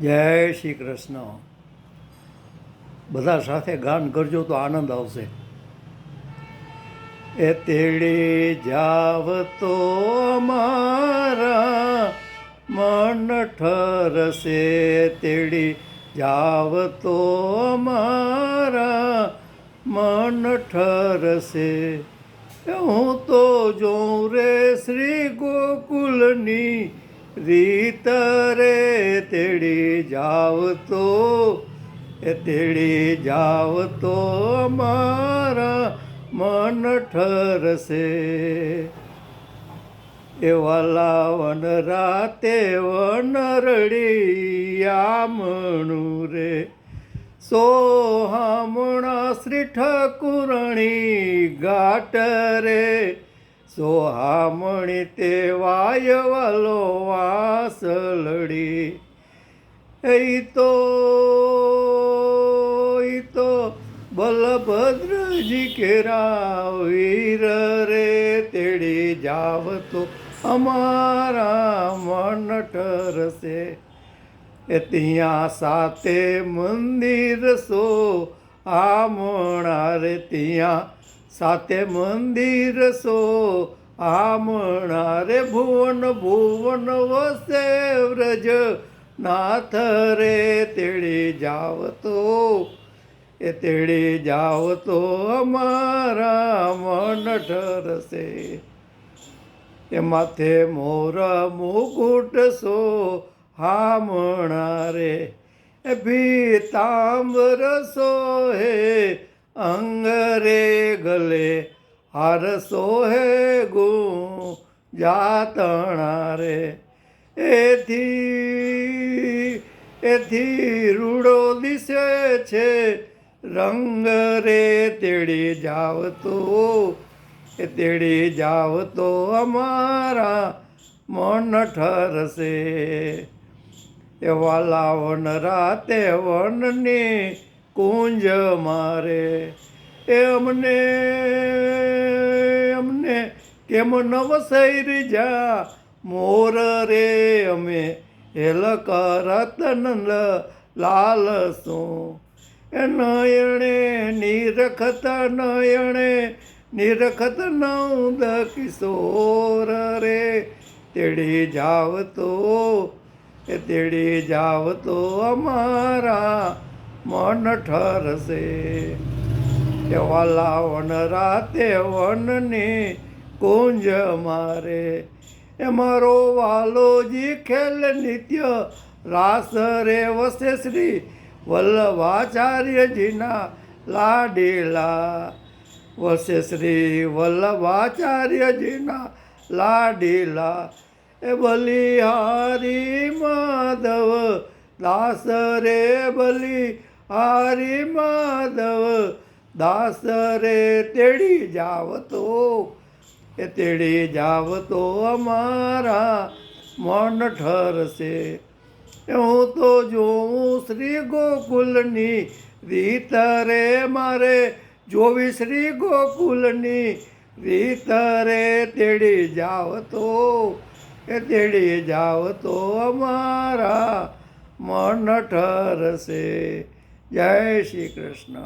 જય શ્રી કૃષ્ણ. બધા સાથે ગાન કરજો તો આનંદ આવશે. એ તેડી જાવ તો મારા મન ઠરશે. તેડી જાવ તો મારા મન ઠરશે. હું તો જોઉં રે શ્રી ગોકુલની રીત રે તેડી જાવ તો એ તેડી જાવ તો મારા મન ઠરશે. એ વાલાવન રાતે વનરડી આમણું રે સોહામણા શ્રી ઠાકુરણી ગાટ રે. સોહામણી તે વાયવાલો વાસલડી એ તો, ઈ તો બલભદ્રજી કેરા વીર રે તેડી જાવ તો અમારા મન ઠરશે. એ ત્યાં સાતે મંદિર સો આમણા રે ત્યાં સાતે મંદિર સો આમણા રે ભુવન ભુવન વસે વ્રજ. નાથ રે તેડી જાવ તો એ તેડી જાવ તો અમારા મન ઠરશે. એ માથે મોર મુકુટ સો હામણા રે એ પીતાંબર સોહે અંગ રે ગલે હાર સોહે ગુ જાતણા રે. એથી એથી રૂડો દિશે છે, રંગ રે તેડી જાવ તો એ તેડી જાવ તો અમારા મન ઠરશે. એવા લાવણ રાતે વનની કુંજ મારે. એ અમને અમને કેમ નવસૈર જા? મોર રે, અમે હેલ કરતન લાલ શું? એ નયણે નિરખત નયણે નિરખત નૌદ કિશોર રે. તેડી જાવ તો એ તેડી જાવ તો અમારા મન ઠરશે. એવા લાવન રાતે વનની કુંજ મારે. એ મારો વાલોજી ખેલ નિત્ય રાસ રે વસે શ્રી વલ્લભાચાર્યજીના લાડીલા. વસે શ્રી વલ્લભાચાર્યજીના લાડીલા. એ બલિહારી માધવ દાસ રે બલિ હારી માધવ, દાસ રે તેડી જાવ તો, એ તેડી જાવ તો અમારા મન ઠરશે. એ હું તો જોઉં શ્રી ગોકુલની રીત રે મારે, જોવી શ્રી ગોકુલની રીત રે તેડી જાવ તો, એ તેડી જાવ તો અમારા મન ઠરશે. જય શ્રી કૃષ્ણ.